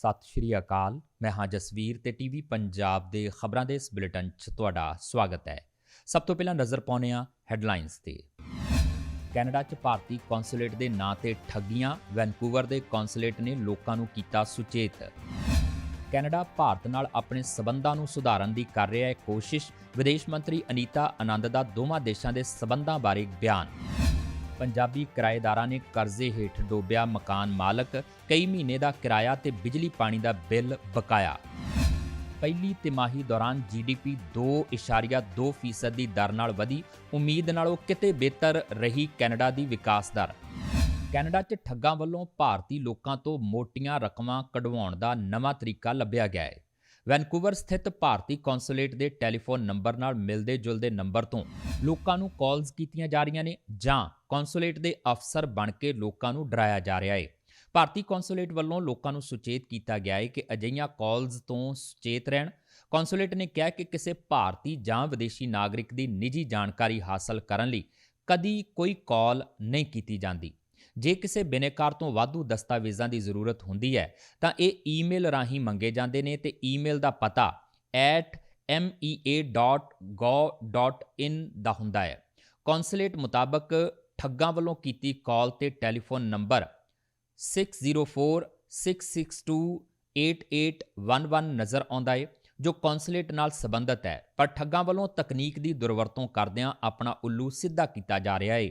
ਸਤਿ ਸ਼੍ਰੀ ਅਕਾਲ। ਮੈਂ ਹਾਂ ਜਸਵੀਰ ਤੇ ਟੀਵੀ ਪੰਜਾਬ ਦੇ ਖਬਰਾਂ ਦੇ ਇਸ ਬੁਲੇਟਿਨ 'ਚ ਤੁਹਾਡਾ ਸਵਾਗਤ ਹੈ। ਸਭ ਤੋਂ ਪਹਿਲਾਂ ਨਜ਼ਰ ਪਾਉਂਦੇ ਹਾਂ ਹੈਡਲਾਈਨਸ ਤੇ। ਕੈਨੇਡਾ 'ਚ ਭਾਰਤੀ ਕੌਂਸੂਲੇਟ ਦੇ ਨਾਂ ਤੇ ਠੱਗੀਆਂ, ਵੈਨਕੂਵਰ ਦੇ ਕੌਂਸੂਲੇਟ ਨੇ ਲੋਕਾਂ ਨੂੰ ਕੀਤਾ ਸੁਚੇਤ। ਕੈਨੇਡਾ ਭਾਰਤ ਨਾਲ ਆਪਣੇ ਸਬੰਧਾਂ ਨੂੰ ਸੁਧਾਰਨ ਦੀ ਕਰ ਰਿਹਾ ਹੈ ਕੋਸ਼ਿਸ਼। ਵਿਦੇਸ਼ ਮੰਤਰੀ ਅਨੀਤਾ ਆਨੰਦ ਦਾ ਦੋਵਾਂ ਦੇਸ਼ਾਂ ਦੇ ਸਬੰਧਾਂ ਬਾਰੇ ਬਿਆਨ। ਪੰਜਾਬੀ ਕਿਰਾਏਦਾਰਾਂ ਨੇ ਕਰਜ਼ੇ ਹੇਠ ਡੋਬਿਆ ਮਕਾਨ ਮਾਲਕ, ਕਈ ਮਹੀਨੇ ਦਾ ਕਿਰਾਇਆ ਤੇ ਬਿਜਲੀ ਪਾਣੀ ਦਾ ਬਿੱਲ ਬਕਾਇਆ। ਪਹਿਲੀ ਤਿਮਾਹੀ ਦੌਰਾਨ ਜੀਡੀਪੀ 2.2% ਦੀ ਦਰ ਨਾਲ ਵਧੀ। ਉਮੀਦ ਨਾਲੋਂ ਕਿਤੇ ਬਿਹਤਰ ਰਹੀ ਕੈਨੇਡਾ ਦੀ ਵਿਕਾਸ ਦਰ। ਕੈਨੇਡਾ 'ਚ ਠੱਗਾਂ ਵੱਲੋਂ ਭਾਰਤੀ ਲੋਕਾਂ ਤੋਂ ਮੋਟੀਆਂ ਰਕਮਾਂ ਕਢਵਾਉਣ ਦਾ ਨਵਾਂ ਤਰੀਕਾ ਲੱਭਿਆ ਗਿਆ ਹੈ। ਵੈਨਕੂਵਰ ਸਥਿਤ ਭਾਰਤੀ ਕੌਂਸੂਲੇਟ ਦੇ ਟੈਲੀਫੋਨ ਨੰਬਰ ਨਾਲ ਮਿਲਦੇ ਜੁਲਦੇ ਨੰਬਰ ਤੋਂ ਲੋਕਾਂ ਨੂੰ ਕਾਲਸ ਕੀਤੀਆਂ ਜਾ ਰਹੀਆਂ ਨੇ ਜਾਂ ਕੌਂਸੂਲੇਟ ਦੇ ਅਫਸਰ ਬਣ ਕੇ ਲੋਕਾਂ ਨੂੰ ਡਰਾਇਆ ਜਾ ਰਿਹਾ ਹੈ ਭਾਰਤੀ ਕੌਂਸੂਲੇਟ ਵੱਲੋਂ ਲੋਕਾਂ ਨੂੰ ਸੁਚੇਤ ਕੀਤਾ ਗਿਆ ਹੈ ਕਿ ਅਜਿਹੀਆਂ ਕਾਲਸ ਤੋਂ ਸੁਚੇਤ ਰਹਿਣ। ਕੌਂਸੂਲੇਟ ਨੇ ਕਿਹਾ ਕਿ ਕਿਸੇ ਭਾਰਤੀ ਜਾਂ ਵਿਦੇਸ਼ੀ ਨਾਗਰਿਕ ਦੀ ਨਿੱਜੀ ਜਾਣਕਾਰੀ ਹਾਸਲ ਕਰਨ ਲਈ ਕਦੀ ਕੋਈ ਕਾਲ ਨਹੀਂ ਕੀਤੀ ਜਾਂਦੀ। ਜੇ ਕਿਸੇ ਬਿਨੇਕਾਰ ਤੋਂ ਵਾਧੂ ਦਸਤਾਵੇਜ਼ਾਂ ਦੀ ਜ਼ਰੂਰਤ ਹੁੰਦੀ ਹੈ, ਤਾਂ ਇਹ ਈਮੇਲ ਰਾਹੀਂ ਮੰਗੇ ਜਾਂਦੇ ਨੇ ਤੇ ਈਮੇਲ ਦਾ ਪਤਾ @mea.gov.in ਦਾ ਹੁੰਦਾ ਹੈ। ਕੌਂਸੂਲੇਟ ਮੁਤਾਬਕ ਠੱਗਾਂ ਵੱਲੋਂ ਕੀਤੀ ਕਾਲ ਤੇ ਟੈਲੀਫੋਨ ਨੰਬਰ 6046628811 ਨਜ਼ਰ ਆਉਂਦਾ ਹੈ, ਜੋ ਕੌਂਸੂਲੇਟ ਨਾਲ ਸੰਬੰਧਿਤ ਹੈ, ਪਰ ਠੱਗਾਂ ਵੱਲੋਂ ਤਕਨੀਕ ਦੀ ਦੁਰਵਰਤੋਂ ਕਰਦਿਆਂ ਆਪਣਾ ਉੱਲੂ ਸਿੱਧਾ ਕੀਤਾ ਜਾ ਰਿਹਾ ਹੈ।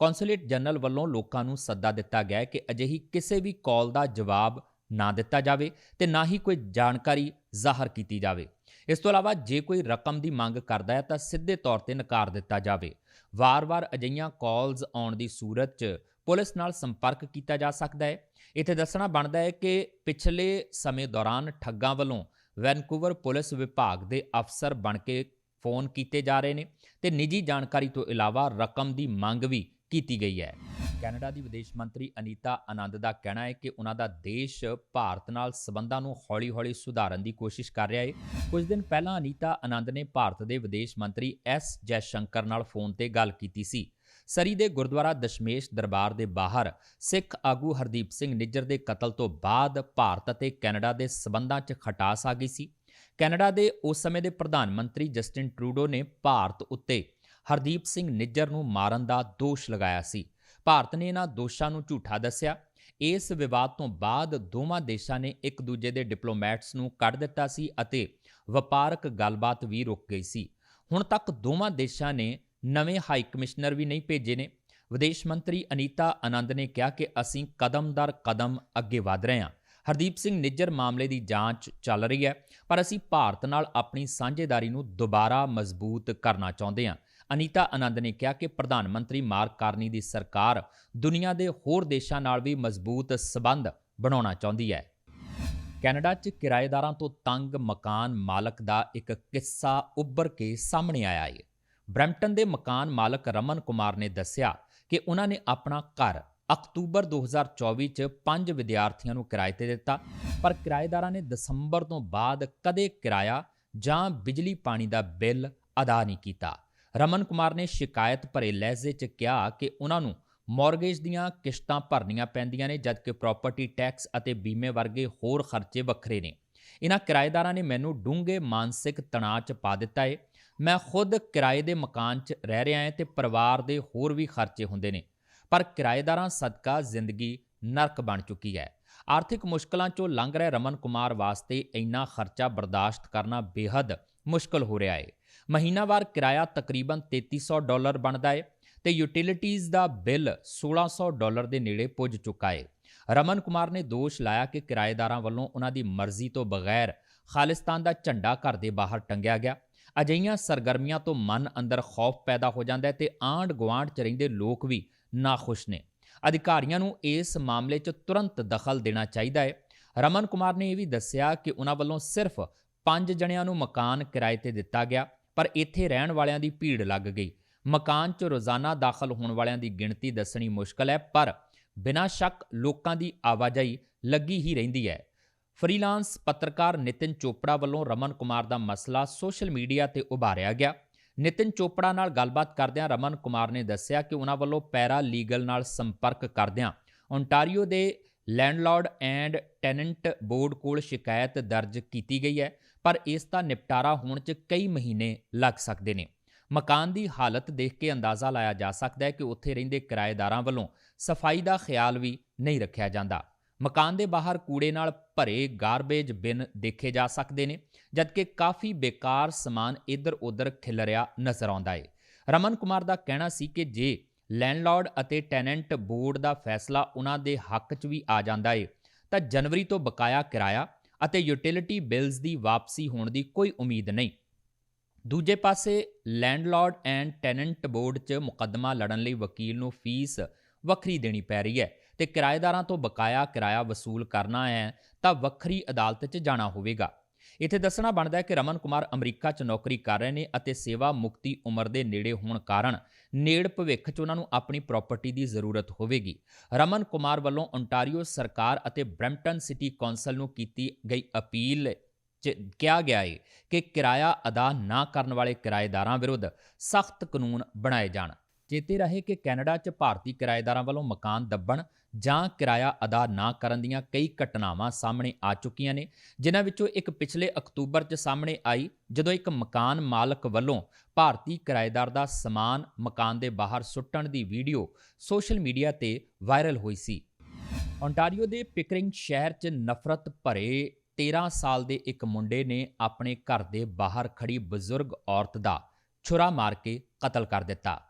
ਕੌਂਸੂਲੇਟ ਜਨਰਲ ਵੱਲੋਂ ਲੋਕਾਂ ਨੂੰ ਸੱਦਾ ਦਿੱਤਾ ਗਿਆ ਕਿ ਅਜਿਹੀ ਕਿਸੇ ਵੀ ਕਾਲ ਦਾ ਜਵਾਬ ਨਾ ਦਿੱਤਾ ਜਾਵੇ ਤੇ ਨਾ ਹੀ ਕੋਈ ਜਾਣਕਾਰੀ ਜ਼ਾਹਰ ਕੀਤੀ ਜਾਵੇ। ਇਸ ਤੋਂ ਇਲਾਵਾ ਜੇ ਕੋਈ ਰਕਮ ਦੀ ਮੰਗ ਕਰਦਾ ਹੈ ਤਾਂ ਸਿੱਧੇ ਤੌਰ ਤੇ ਨਕਾਰ ਦਿੱਤਾ ਜਾਵੇ। ਵਾਰ-ਵਾਰ ਅਜਿਹੀਆਂ ਕਾਲਸ ਆਉਣ ਦੀ ਸੂਰਤ 'ਚ ਪੁਲਿਸ ਨਾਲ ਸੰਪਰਕ ਕੀਤਾ ਜਾ ਸਕਦਾ ਹੈ। ਇੱਥੇ ਦੱਸਣਾ ਬਣਦਾ ਹੈ ਕਿ ਪਿਛਲੇ ਸਮੇਂ ਦੌਰਾਨ ਠੱਗਾਂ ਵੱਲੋਂ ਵੈਨਕੂਵਰ ਪੁਲਿਸ ਵਿਭਾਗ ਦੇ ਅਫਸਰ ਬਣ ਕੇ ਫੋਨ ਕੀਤੇ ਜਾ ਰਹੇ ਨੇ ਤੇ ਨਿੱਜੀ ਜਾਣਕਾਰੀ ਤੋਂ ਇਲਾਵਾ ਰਕਮ ਦੀ ਮੰਗ ਵੀ ਕੀਤੀ ਗਈ ਹੈ। ਕੈਨੇਡਾ ਦੀ ਵਿਦੇਸ਼ ਮੰਤਰੀ ਅਨੀਤਾ ਆਨੰਦ ਦਾ ਕਹਿਣਾ ਹੈ ਕਿ ਉਹਨਾਂ ਦਾ ਦੇਸ਼ ਭਾਰਤ ਨਾਲ ਸਬੰਧਾਂ ਨੂੰ ਹੌਲੀ-ਹੌਲੀ ਸੁਧਾਰਨ ਦੀ ਕੋਸ਼ਿਸ਼ ਕਰ ਰਿਹਾ ਹੈ ਕੁਝ ਦਿਨ ਪਹਿਲਾਂ ਅਨੀਤਾ ਆਨੰਦ ਨੇ ਭਾਰਤ ਦੇ ਵਿਦੇਸ਼ ਮੰਤਰੀ ਐਸ ਜੈਸ਼ੰਕਰ ਨਾਲ ਫੋਨ ਤੇ ਗੱਲ ਕੀਤੀ ਸੀ। ਸਰੀ ਦੇ ਗੁਰਦੁਆਰਾ ਦਸ਼ਮੇਸ਼ ਦਰਬਾਰ ਦੇ ਬਾਹਰ ਸਿੱਖ ਆਗੂ ਹਰਦੀਪ ਸਿੰਘ ਨਿੱਜਰ ਦੇ ਕਤਲ ਤੋਂ ਬਾਅਦ ਭਾਰਤ ਅਤੇ ਕੈਨੇਡਾ ਦੇ ਸਬੰਧਾਂ 'ਚ ਖਟਾਸ ਆ ਗਈ ਸੀ। ਕੈਨੇਡਾ ਦੇ ਉਸ ਸਮੇਂ ਦੇ ਪ੍ਰਧਾਨ ਮੰਤਰੀ ਜਸਟਿਨ ਟਰੂਡੋ ਨੇ ਭਾਰਤ ਉੱਤੇ ਹਰਦੀਪ ਸਿੰਘ ਨਿੱਜਰ ਨੂੰ ਮਾਰਨ ਦਾ ਦੋਸ਼ ਲਗਾਇਆ ਸੀ। ਭਾਰਤ ਨੇ ਇਹਨਾਂ ਦੋਸ਼ਾਂ ਨੂੰ ਝੂਠਾ ਦੱਸਿਆ। ਇਸ ਵਿਵਾਦ ਤੋਂ ਬਾਅਦ ਦੋਵਾਂ ਦੇਸ਼ਾਂ ਨੇ ਇੱਕ ਦੂਜੇ ਦੇ ਡਿਪਲੋਮੈਟਸ ਨੂੰ ਕੱਢ ਦਿੱਤਾ ਸੀ ਅਤੇ ਵਪਾਰਕ ਗੱਲਬਾਤ ਵੀ ਰੁਕ ਗਈ ਸੀ। ਹੁਣ ਤੱਕ ਦੋਵਾਂ ਦੇਸ਼ਾਂ ਨੇ ਨਵੇਂ ਹਾਈ ਕਮਿਸ਼ਨਰ ਵੀ ਨਹੀਂ ਭੇਜੇ ਨੇ। ਵਿਦੇਸ਼ ਮੰਤਰੀ ਅਨੀਤਾ ਆਨੰਦ ਨੇ ਕਿਹਾ ਕਿ ਅਸੀਂ ਕਦਮ ਦਰ ਕਦਮ ਅੱਗੇ ਵਧ ਰਹੇ ਹਾਂ। ਹਰਦੀਪ ਸਿੰਘ ਨਿੱਜਰ ਮਾਮਲੇ ਦੀ ਜਾਂਚ ਚੱਲ ਰਹੀ ਹੈ, ਪਰ ਅਸੀਂ ਭਾਰਤ ਨਾਲ ਆਪਣੀ ਸਾਂਝੇਦਾਰੀ ਨੂੰ ਦੁਬਾਰਾ ਮਜ਼ਬੂਤ ਕਰਨਾ ਚਾਹੁੰਦੇ ਹਾਂ। ਅਨੀਤਾ ਆਨੰਦ ਨੇ ਕਿਹਾ ਕਿ ਪ੍ਰਧਾਨ ਮੰਤਰੀ ਮਾਰਕ ਕਾਰਨੀ ਦੀ ਸਰਕਾਰ ਦੁਨੀਆ ਦੇ ਹੋਰ ਦੇਸ਼ਾਂ ਨਾਲ ਵੀ ਮਜ਼ਬੂਤ ਸਬੰਧ ਬਣਾਉਣਾ ਚਾਹੁੰਦੀ ਹੈ। ਕੈਨੇਡਾ 'ਚ ਕਿਰਾਏਦਾਰਾਂ ਤੋਂ ਤੰਗ ਮਕਾਨ ਮਾਲਕ ਦਾ ਇੱਕ ਕਿੱਸਾ ਉੱਭਰ ਕੇ ਸਾਹਮਣੇ ਆਇਆ ਹੈ ਬ੍ਰੈਂਪਟਨ ਦੇ ਮਕਾਨ ਮਾਲਕ ਰਮਨ ਕੁਮਾਰ ਨੇ ਦੱਸਿਆ ਕਿ ਉਹਨਾਂ ਨੇ ਆਪਣਾ ਘਰ ਅਕਤੂਬਰ 2024 'ਚ ਪੰਜ ਵਿਦਿਆਰਥੀਆਂ ਨੂੰ ਕਿਰਾਏ ਤੇ ਦਿੱਤਾ, ਪਰ ਕਿਰਾਏਦਾਰਾਂ ਨੇ ਦਸੰਬਰ ਤੋਂ ਬਾਅਦ ਕਦੇ ਕਿਰਾਇਆ ਜਾਂ ਬਿਜਲੀ ਪਾਣੀ ਦਾ ਬਿੱਲ ਅਦਾ ਨਹੀਂ ਕੀਤਾ। ਰਮਨ ਕੁਮਾਰ ਨੇ ਸ਼ਿਕਾਇਤ ਭਰੇ ਲਹਿਜ਼ੇ 'ਚ ਕਿਹਾ ਕਿ ਉਹਨਾਂ ਨੂੰ ਮਾਰਗੇਜ ਦੀਆਂ ਕਿਸ਼ਤਾਂ ਭਰਨੀਆਂ ਪੈਂਦੀਆਂ ਨੇ, ਜਦਕਿ ਪ੍ਰਾਪਰਟੀ ਟੈਕਸ ਅਤੇ ਬੀਮੇ ਵਰਗੇ ਹੋਰ ਖਰਚੇ ਵੱਖਰੇ ਨੇ। ਇਹਨਾਂ ਕਿਰਾਏਦਾਰਾਂ ਨੇ ਮੈਨੂੰ ਡੂੰਘੇ ਮਾਨਸਿਕ ਤਣਾਅ 'ਚ ਪਾ ਦਿੱਤਾ ਹੈ ਮੈਂ ਖੁਦ ਕਿਰਾਏ ਦੇ ਮਕਾਨ 'ਚ ਰਹਿ ਰਿਹਾ ਹਾਂ ਤੇ ਪਰਿਵਾਰ ਦੇ ਹੋਰ ਵੀ ਖਰਚੇ ਹੁੰਦੇ ਨੇ। ਪਰ ਕਿਰਾਏਦਾਰਾਂ ਸਦਕਾ ਜ਼ਿੰਦਗੀ ਨਰਕ ਬਣ ਚੁੱਕੀ ਹੈ। ਆਰਥਿਕ ਮੁਸ਼ਕਲਾਂ 'ਚੋਂ ਲੰਘ ਰਹੇ ਰਮਨ ਕੁਮਾਰ ਵਾਸਤੇ ਇੰਨਾ ਖਰਚਾ ਬਰਦਾਸ਼ਤ ਕਰਨਾ ਬੇहद ਮੁਸ਼ਕਲ ਹੋ ਰਿਹਾ ਹੈ ਮਹੀਨਾਵਾਰ ਕਿਰਾਇਆ ਤਕਰੀਬਨ 3300 ਡਾਲਰ ਬਣਦਾ ਹੈ ਤੇ ਯੂਟਿਲਿਟੀਜ਼ ਦਾ ਬਿੱਲ 1600 ਡਾਲਰ ਦੇ ਨੇੜੇ ਪੁੱਜ ਚੁੱਕਾ ਹੈ ਰਮਨ ਕੁਮਾਰ ਨੇ ਦੋਸ਼ ਲਾਇਆ ਕਿ ਕਿਰਾਏਦਾਰਾਂ ਵੱਲੋਂ ਉਹਨਾਂ ਦੀ ਮਰਜ਼ੀ ਤੋਂ ਬਗੈਰ ਖਾਲਿਸਤਾਨ ਦਾ ਝੰਡਾ ਘਰ ਦੇ ਬਾਹਰ ਟੰਗਿਆ ਗਿਆ। ਅਜਿਹੀਆਂ ਸਰਗਰਮੀਆਂ ਤੋਂ ਮਨ ਅੰਦਰ ਖੌਫ ਪੈਦਾ ਹੋ ਜਾਂਦਾ ਹੈ ਤੇ ਆਂਡ ਗੁਆਂਢ 'ਚ ਰਹਿੰਦੇ ਲੋਕ ਵੀ ਨਾਖੁਸ਼ ਨੇ। ਅਧਿਕਾਰੀਆਂ ਨੂੰ ਇਸ ਮਾਮਲੇ 'ਚ ਤੁਰੰਤ ਦਖਲ ਦੇਣਾ ਚਾਹੀਦਾ ਹੈ ਰਮਨ ਕੁਮਾਰ ਨੇ ਇਹ ਵੀ ਦੱਸਿਆ ਕਿ ਉਹਨਾਂ ਵੱਲੋਂ ਸਿਰਫ 5 ਜਣਿਆਂ ਨੂੰ ਮਕਾਨ ਕਿਰਾਏ ਤੇ ਦਿੱਤਾ ਗਿਆ। ਪਰ ਇੱਥੇ ਰਹਿਣ ਵਾਲਿਆਂ ਦੀ ਭੀੜ ਲੱਗ ਗਈ। ਮਕਾਨ 'ਚ ਰੋਜ਼ਾਨਾ ਦਾਖਲ ਹੋਣ ਵਾਲਿਆਂ ਦੀ ਗਿਣਤੀ ਦੱਸਣੀ ਮੁਸ਼ਕਲ ਹੈ, ਪਰ ਬਿਨਾਂ ਸ਼ੱਕ ਲੋਕਾਂ ਦੀ ਆਵਾਜਾਈ ਲੱਗੀ ਹੀ ਰਹਿੰਦੀ ਹੈ। ਫਰੀਲਾਂਸ ਪੱਤਰਕਾਰ ਨਿਤਿਨ ਚੋਪੜਾ ਵੱਲੋਂ ਰਮਨ ਕੁਮਾਰ ਦਾ ਮਸਲਾ ਸੋਸ਼ਲ ਮੀਡੀਆ ਤੇ ਉਭਾਰਿਆ ਗਿਆ। ਨਿਤਿਨ ਚੋਪੜਾ ਨਾਲ ਗੱਲਬਾਤ ਕਰਦਿਆਂ ਰਮਨ ਕੁਮਾਰ ਨੇ ਦੱਸਿਆ ਕਿ ਉਹਨਾਂ ਵੱਲੋਂ ਪੈਰਾ ਲੀਗਲ ਨਾਲ ਸੰਪਰਕ ਕਰਦਿਆਂ ਓਨਟਾਰੀਓ ਦੇ ਲੈਂਡਲਾਰਡ ਐਂਡ ਟੈਨੈਂਟ ਬੋਰਡ ਕੋਲ ਸ਼ਿਕਾਇਤ ਦਰਜ ਕੀਤੀ ਗਈ ਹੈ, ਪਰ ਇਸ ਦਾ ਨਿਪਟਾਰਾ ਹੋਣ 'ਚ ਕਈ ਮਹੀਨੇ ਲੱਗ ਸਕਦੇ ਨੇ। ਮਕਾਨ ਦੀ ਹਾਲਤ ਦੇਖ ਕੇ ਅੰਦਾਜ਼ਾ ਲਾਇਆ ਜਾ ਸਕਦਾ ਹੈ ਕਿ ਉੱਥੇ ਰਹਿੰਦੇ ਕਿਰਾਏਦਾਰਾਂ ਵੱਲੋਂ ਸਫ਼ਾਈ ਦਾ ਖਿਆਲ ਵੀ ਨਹੀਂ ਰੱਖਿਆ ਜਾਂਦਾ। ਮਕਾਨ ਦੇ ਬਾਹਰ ਕੂੜੇ ਨਾਲ ਭਰੇ ਗਾਰਬੇਜ ਬਿਨ ਦੇਖੇ ਜਾ ਸਕਦੇ ਨੇ, ਜਦਕਿ ਕਾਫੀ ਬੇਕਾਰ ਸਮਾਨ ਇੱਧਰ-ਉੱਧਰ ਖਿਲਰਿਆ ਨਜ਼ਰ ਆਉਂਦਾ ਹੈ। ਰਮਨ ਕੁਮਾਰ ਦਾ ਕਹਿਣਾ ਸੀ ਕਿ ਜੇ ਲੈਂਡਲਾਰਡ ਅਤੇ ਟੈਨੈਂਟ ਬੋਰਡ ਦਾ ਫੈਸਲਾ ਉਹਨਾਂ ਦੇ ਹੱਕ 'ਚ ਵੀ ਆ ਜਾਂਦਾ ਏ। ਤਾਂ ਜਨਵਰੀ ਤੋਂ ਬਕਾਇਆ ਕਿਰਾਇਆ ਅਤੇ ਯੂਟਿਲਿਟੀ ਬਿਲਸ ਦੀ ਵਾਪਸੀ ਹੋਣ ਦੀ ਕੋਈ ਉਮੀਦ ਨਹੀਂ। ਦੂਜੇ ਪਾਸੇ, ਲੈਂਡਲਾਰਡ ਐਂਡ ਟੈਨੈਂਟ ਬੋਰਡ 'ਚ ਮੁਕੱਦਮਾ ਲੜਨ ਲਈ ਵਕੀਲ ਨੂੰ ਫੀਸ ਵੱਖਰੀ ਦੇਣੀ ਪੈ ਰਹੀ ਹੈ ਤੇ ਕਿਰਾਏਦਾਰਾਂ ਤੋਂ ਬਕਾਇਆ ਕਿਰਾਇਆ ਵਸੂਲ ਕਰਨਾ ਹੈ ਤਾਂ ਵੱਖਰੀ ਅਦਾਲਤ 'ਚ ਜਾਣਾ ਹੋਵੇਗਾ। ਇੱਥੇ ਦੱਸਣਾ ਬਣਦਾ ਹੈ ਕਿ ਰਮਨ ਕੁਮਾਰ ਅਮਰੀਕਾ 'ਚ ਨੌਕਰੀ ਕਰ ਰਹੇ ਨੇ ਅਤੇ ਸੇਵਾ ਮੁਕਤੀ ਉਮਰ ਦੇ ਨੇੜੇ ਹੋਣ ਕਾਰਨ ਨੇੜ ਭਵਿੱਖ 'ਚ ਉਹਨਾਂ ਨੂੰ ਆਪਣੀ ਪ੍ਰਾਪਰਟੀ ਦੀ ਜ਼ਰੂਰਤ ਹੋਵੇਗੀ। ਰਮਨ ਕੁਮਾਰ ਵੱਲੋਂ ਓਨਟਾਰੀਓ ਸਰਕਾਰ ਅਤੇ ਬ੍ਰੈਂਪਟਨ ਸਿਟੀ ਕੌਂਸਲ ਨੂੰ ਕੀਤੀ ਗਈ ਅਪੀਲ 'ਚ ਕਿਹਾ ਗਿਆ ਹੈ ਕਿ ਕਿਰਾਇਆ ਅਦਾ ਨਾ ਕਰਨ ਵਾਲੇ ਕਿਰਾਏਦਾਰਾਂ ਵਿਰੁੱਧ ਸਖਤ ਕਾਨੂੰਨ ਬਣਾਏ ਜਾਣ। ਚੇਤੇ ਰਹੇ ਕਿ ਕੈਨੇਡਾ 'ਚ ਭਾਰਤੀ ਕਿਰਾਏਦਾਰਾਂ ਵੱਲੋਂ ਮਕਾਨ ਦੱਬਣ ਜਾਂ ਕਿਰਾਇਆ ਅਦਾ ਨਾ ਕਰਨ ਦੀਆਂ ਕਈ ਘਟਨਾਵਾਂ ਸਾਹਮਣੇ ਆ ਚੁੱਕੀਆਂ ਨੇ, ਜਿਨ੍ਹਾਂ ਵਿੱਚੋਂ ਇੱਕ ਪਿਛਲੇ ਅਕਤੂਬਰ 'ਚ ਸਾਹਮਣੇ ਆਈ, ਜਦੋਂ ਇੱਕ ਮਕਾਨ ਮਾਲਕ ਵੱਲੋਂ ਭਾਰਤੀ ਕਿਰਾਏਦਾਰ ਦਾ ਸਮਾਨ ਮਕਾਨ ਦੇ ਬਾਹਰ ਸੁੱਟਣ ਦੀ ਵੀਡੀਓ ਸੋਸ਼ਲ ਮੀਡੀਆ ਤੇ ਵਾਇਰਲ ਹੋਈ ਸੀ। ਓਨਟਾਰੀਓ ਦੇ ਪਿਕਰਿੰਗ ਸ਼ਹਿਰ 'ਚ ਨਫ਼ਰਤ ਭਰੇ 13 ਸਾਲ ਦੇ ਇੱਕ ਮੁੰਡੇ ਨੇ ਆਪਣੇ ਘਰ ਦੇ ਬਾਹਰ ਖੜੀ ਬਜ਼ੁਰਗ ਔਰਤ ਦਾ ਛੁਰਾ ਮਾਰ ਕੇ ਕਤਲ ਕਰ ਦਿੱਤਾ।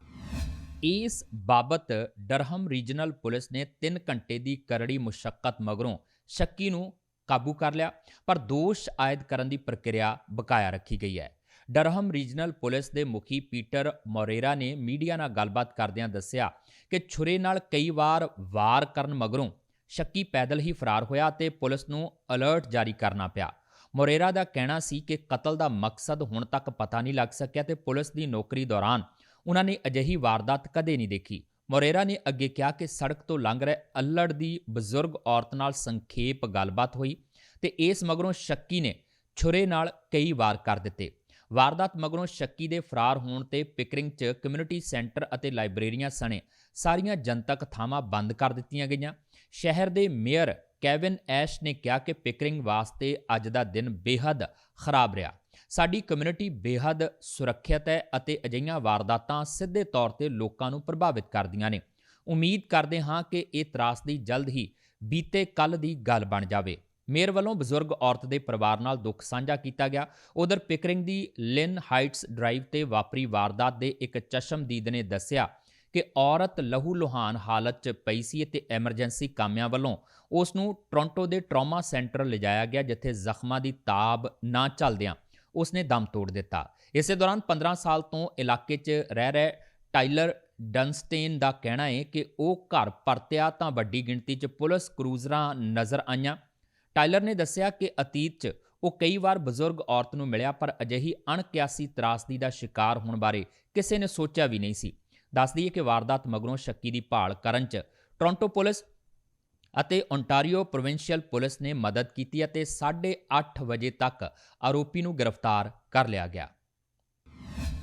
ਇਸ ਬਾਬਤ ਡਰਹਮ ਰੀਜਨਲ ਪੁਲਿਸ ਨੇ 3 ਘੰਟੇ ਦੀ ਕਰੜੀ ਮੁਸ਼ਕਲ ਮਗਰੋਂ ਸ਼ੱਕੀ ਨੂੰ ਕਾਬੂ ਕਰ ਲਿਆ, ਪਰ ਦੋਸ਼ ਆਇਦ ਕਰਨ ਦੀ ਪ੍ਰਕਿਰਿਆ ਬਕਾਇਆ ਰੱਖੀ ਗਈ ਹੈ। ਡਰਹਮ ਰੀਜਨਲ ਪੁਲਿਸ ਦੇ ਮੁਖੀ ਪੀਟਰ ਮੋਰੇਰਾ ਨੇ ਮੀਡੀਆ ਨਾਲ ਗੱਲਬਾਤ ਕਰਦਿਆਂ ਦੱਸਿਆ ਕਿ ਛੁਰੇ ਨਾਲ ਕਈ ਵਾਰ ਵਾਰ ਕਰਨ ਮਗਰੋਂ ਸ਼ੱਕੀ ਪੈਦਲ ਹੀ ਫਰਾਰ ਹੋਇਆ ਤੇ ਪੁਲਿਸ ਨੂੰ ਅਲਰਟ ਜਾਰੀ ਕਰਨਾ ਪਿਆ। ਮੋਰੇਰਾ ਦਾ ਕਹਿਣਾ ਸੀ ਕਿ ਕਤਲ ਦਾ ਮਕਸਦ ਹੁਣ ਤੱਕ ਪਤਾ ਨਹੀਂ ਲੱਗ ਸਕਿਆ ਤੇ ਪੁਲਿਸ ਦੀ ਨੌਕਰੀ ਦੌਰਾਨ ਉਹਨਾਂ ਨੇ ਅਜਿਹੀ ਵਾਰਦਾਤ ਕਦੇ ਨਹੀਂ ਦੇਖੀ। ਮੋਰੇਰਾ ਨੇ ਅੱਗੇ ਕਿਹਾ ਕਿ ਸੜਕ ਤੋਂ ਲੰਘ ਰਹੇ ਅਲੜ ਦੀ ਬਜ਼ੁਰਗ ਔਰਤ ਨਾਲ ਸੰਖੇਪ ਗੱਲਬਾਤ ਹੋਈ ਤੇ ਇਸ ਮਗਰੋਂ ਸ਼ੱਕੀ ਨੇ ਛੁਰੇ ਨਾਲ ਕਈ ਵਾਰ ਕਰ ਦਿੱਤੇ। ਵਾਰਦਾਤ ਮਗਰੋਂ ਸ਼ੱਕੀ ਦੇ ਫਰਾਰ ਹੋਣ ਤੇ ਪਿਕਰਿੰਗ 'ਚ ਕਮਿਊਨਿਟੀ ਸੈਂਟਰ ਅਤੇ ਲਾਇਬ੍ਰੇਰੀਆਂ ਸਣੇ ਸਾਰੀਆਂ ਜਨਤਕ ਥਾਵਾਂ ਬੰਦ ਕਰ ਦਿੱਤੀਆਂ ਗਈਆਂ। ਸ਼ਹਿਰ ਦੇ ਮੇਅਰ ਕੈਵਿਨ ਐਸ਼ ਨੇ ਕਿਹਾ ਕਿ ਪਿਕਰਿੰਗ ਵਾਸਤੇ ਅੱਜ ਦਾ ਦਿਨ ਬੇहद ਖਰਾਬ ਰਿਹਾ। ਸਾਡੀ ਕਮਿਊਨਿਟੀ ਬੇਹੱਦ ਸੁਰੱਖਿਅਤ ਹੈ ਅਤੇ ਅਜਿਹੀਆਂ ਵਾਰਦਾਤਾਂ ਸਿੱਧੇ ਤੌਰ ਤੇ ਲੋਕਾਂ ਨੂੰ ਪ੍ਰਭਾਵਿਤ ਕਰਦੀਆਂ ਨੇ। ਉਮੀਦ ਕਰਦੇ ਹਾਂ ਕਿ ਇਹ ਤਰਾਸਦੀ ਜਲਦ ਹੀ ਬੀਤੇ ਕੱਲ ਦੀ ਗੱਲ ਬਣ ਜਾਵੇ। ਮੇਅਰ ਵੱਲੋਂ ਬਜ਼ੁਰਗ ਔਰਤ ਦੇ ਪਰਿਵਾਰ ਨਾਲ ਦੁੱਖ ਸਾਂਝਾ ਕੀਤਾ ਗਿਆ। ਉਧਰ ਪਿਕਰਿੰਗ ਦੀ ਲਿਨ ਹਾਈਟਸ ਡਰਾਈਵ ਤੇ ਵਾਪਰੀ ਵਾਰਦਾਤ ਦੇ ਇੱਕ ਚਸ਼ਮਦੀਦ ਨੇ ਦੱਸਿਆ ਕਿ ਔਰਤ ਲਹੂ ਲੁਹਾਨ ਹਾਲਤ 'ਚ ਪਈ ਸੀ ਅਤੇ ਐਮਰਜੈਂਸੀ ਕਾਮਿਆਂ ਵੱਲੋਂ ਉਸ ਨੂੰ ਟੋਰਾਂਟੋ ਦੇ ਟਰਾਮਾ ਸੈਂਟਰ ਲਿਜਾਇਆ ਗਿਆ, ਜਿੱਥੇ ਜ਼ਖਮਾਂ ਦੀ ਤਾਬ ਨਾ ਚੱਲਦਿਆਂ ਉਸਨੇ ਦਮ ਤੋੜ ਦਿੱਤਾ। ਇਸੇ ਦੌਰਾਨ 15 ਸਾਲ ਤੋਂ ਇਲਾਕੇ 'ਚ ਰਹਿ ਰਹੇ ਟਾਈਲਰ ਡਨਸਟੇਨ ਦਾ ਕਹਿਣਾ ਹੈ ਕਿ ਉਹ ਘਰ ਪਰਤਿਆ ਤਾਂ ਵੱਡੀ ਗਿਣਤੀ 'ਚ ਪੁਲਿਸ ਕਰੂਜ਼ਰਾਂ ਨਜ਼ਰ ਆਈਆਂ। ਟਾਈਲਰ ਨੇ ਦੱਸਿਆ ਕਿ ਅਤੀਤ 'ਚ ਉਹ ਕਈ ਵਾਰ ਬਜ਼ੁਰਗ ਔਰਤ ਨੂੰ ਮਿਲਿਆ, ਪਰ ਅਜਿਹੀ ਅਣਕਿਆਸੀ ਤਰਾਸਦੀ ਦਾ ਸ਼ਿਕਾਰ ਹੋਣ ਬਾਰੇ ਕਿਸੇ ਨੇ ਸੋਚਿਆ ਵੀ ਨਹੀਂ ਸੀ। ਦੱਸਦੀ ਦਈਏ ਕਿ ਵਾਰਦਾਤ ਮਗਰੋਂ ਸ਼ੱਕੀ ਦੀ ਭਾਲ ਕਰਨ 'ਚ ਟੋਰਾਂਟੋ ਪੁਲਿਸ ਅਤੇ ਓਨਟਾਰੀਓ ਪ੍ਰੋਵਿੰਸ਼ੀਅਲ ਪੁਲਿਸ ਨੇ ਮਦਦ ਕੀਤੀ ਅਤੇ 8:30 ਵਜੇ ਤੱਕ ਆਰੋਪੀ ਨੂੰ ਗ੍ਰਿਫਤਾਰ ਕਰ ਲਿਆ ਗਿਆ।